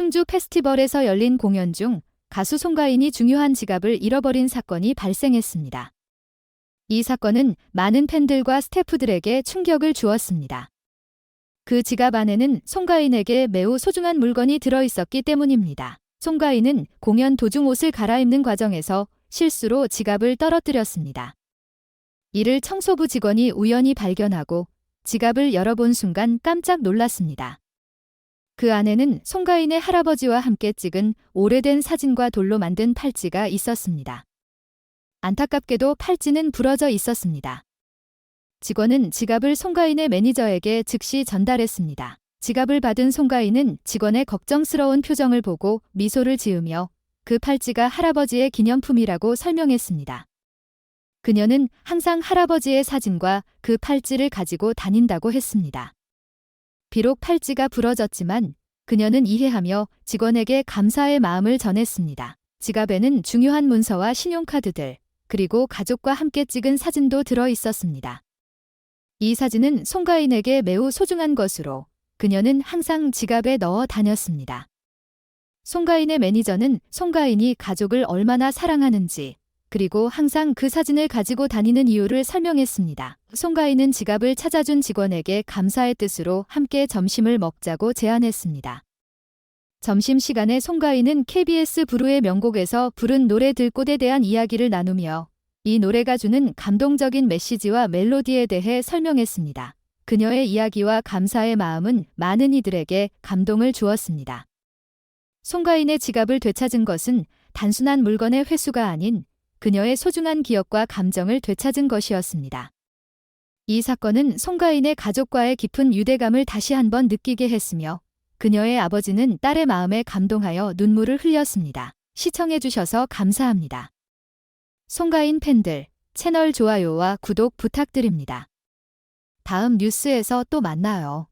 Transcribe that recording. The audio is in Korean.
충주 페스티벌에서 열린 공연 중 가수 송가인이 중요한 지갑을 잃어버린 사건이 발생했습니다. 이 사건은 많은 팬들과 스태프들에게 충격을 주었습니다. 그 지갑 안에는 송가인에게 매우 소중한 물건이 들어 있었기 때문입니다. 송가인은 공연 도중 옷을 갈아입는 과정에서 실수로 지갑을 떨어뜨렸습니다. 이를 청소부 직원이 우연히 발견하고 지갑을 열어본 순간 깜짝 놀랐습니다. 그 안에는 송가인의 할아버지와 함께 찍은 오래된 사진과 돌로 만든 팔찌가 있었습니다. 안타깝게도 팔찌는 부러져 있었습니다. 직원은 지갑을 송가인의 매니저에게 즉시 전달했습니다. 지갑을 받은 송가인은 직원의 걱정스러운 표정을 보고 미소를 지으며 그 팔찌가 할아버지의 기념품이라고 설명했습니다. 그녀는 항상 할아버지의 사진과 그 팔찌를 가지고 다닌다고 했습니다. 비록 팔찌가 부러졌지만 그녀는 이해하며 직원에게 감사의 마음을 전했습니다. 지갑에는 중요한 문서와 신용카드들, 그리고 가족과 함께 찍은 사진도 들어 있었습니다. 이 사진은 송가인에게 매우 소중한 것으로 그녀는 항상 지갑에 넣어 다녔습니다. 송가인의 매니저는 송가인이 가족을 얼마나 사랑하는지 그리고 항상 그 사진을 가지고 다니는 이유를 설명했습니다. 송가인은 지갑을 찾아준 직원에게 감사의 뜻으로 함께 점심을 먹자고 제안했습니다. 점심시간에 송가인은 KBS 부르의 명곡에서 부른 노래 들꽃에 대한 이야기를 나누며 이 노래가 주는 감동적인 메시지와 멜로디에 대해 설명했습니다. 그녀의 이야기와 감사의 마음은 많은 이들에게 감동을 주었습니다. 송가인의 지갑을 되찾은 것은 단순한 물건의 회수가 아닌 그녀의 소중한 기억과 감정을 되찾은 것이었습니다. 이 사건은 송가인의 가족과의 깊은 유대감을 다시 한번 느끼게 했으며 그녀의 아버지는 딸의 마음에 감동하여 눈물을 흘렸습니다. 시청해주셔서 감사합니다. 송가인 팬들, 채널 좋아요와 구독 부탁드립니다. 다음 뉴스에서 또 만나요.